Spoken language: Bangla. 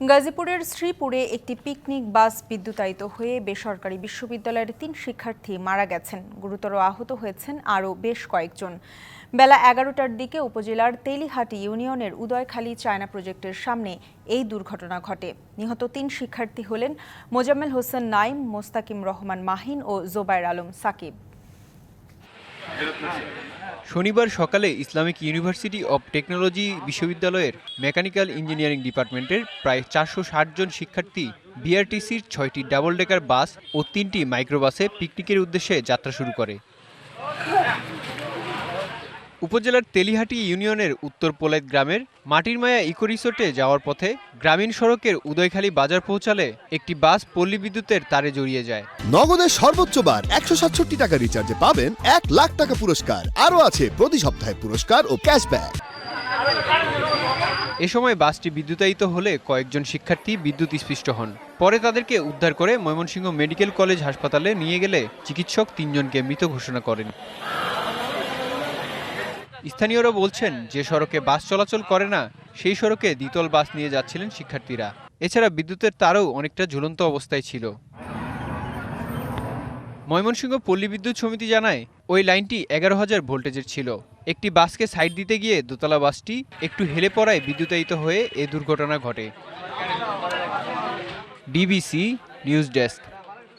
গাজীপুরের শ্রীপুরে একটি পিকনিক বাস বিদ্যুতায়িত হয়ে বেসরকারি বিশ্ববিদ্যালয়ের তিন শিক্ষার্থী মারা গেছেন। গুরুতর আহত হয়েছেন আরও বেশ কয়েকজন। বেলা এগারোটার দিকে উপজেলার তেলিহাটি ইউনিয়নের উদয়খালী চায়না প্রজেক্টের সামনে এই দুর্ঘটনা ঘটে। নিহত তিন শিক্ষার্থী হলেন মোজাম্মেল হোসেন নাইম, মোস্তাকিম রহমান মাহিন ও জোবায়ের আলম সাকিব। শনিবার সকালে ইসলামিক ইউনিভার্সিটি অব টেকনোলজি বিশ্ববিদ্যালয়ের মেকানিক্যাল ইঞ্জিনিয়ারিং ডিপার্টমেন্টের প্রায় চারশো ষাট জন শিক্ষার্থী বিআরটিসির ছয়টি ডাবল ডেকার বাস ও তিনটি মাইক্রোবাসে পিকনিকের উদ্দেশ্যে যাত্রা শুরু করে। উপজেলার তেলিহাটি ইউনিয়নের উত্তর পোলাইত গ্রামের মাটির মায়া ইকো রিসোর্টে যাওয়ার পথে গ্রামীণ সড়কের উদয়খালী বাজার পৌঁছালে একটি বাস পল্লী বিদ্যুতের তারে জড়িয়ে যায়। নগদের সর্বোচ্চ বার একশো সাতষট্টি টাকা রিচার্জে পাবেন এক লাখ টাকা পুরস্কার। আরও আছে প্রতি সপ্তাহে পুরস্কার ও ক্যাশব্যাক এ সময় বাসটি বিদ্যুতায়িত হলে কয়েকজন শিক্ষার্থী বিদ্যুৎ স্পৃষ্ট হন। পরে তাদেরকে উদ্ধার করে ময়মনসিংহ মেডিকেল কলেজ হাসপাতালে নিয়ে গেলে চিকিৎসক তিনজনকে মৃত ঘোষণা করেন। স্থানীয়রা বলছেন, যে সড়কে বাস চলাচল করে না, সেই সড়কে দ্বিতল বাস নিয়ে যাচ্ছিলেন শিক্ষার্থীরা। এছাড়া বিদ্যুতের তারও অনেকটা ঝুলন্ত অবস্থায় ছিল। ময়মনসিংহ পল্লী বিদ্যুৎ সমিতি জানায়, ওই লাইনটি এগারো হাজার ভোল্টেজের ছিল। একটি বাসকে সাইড দিতে গিয়ে দোতলা বাসটি একটু হেলে পড়ায় বিদ্যুতায়িত হয়ে এ দুর্ঘটনা ঘটে। DBC news desk.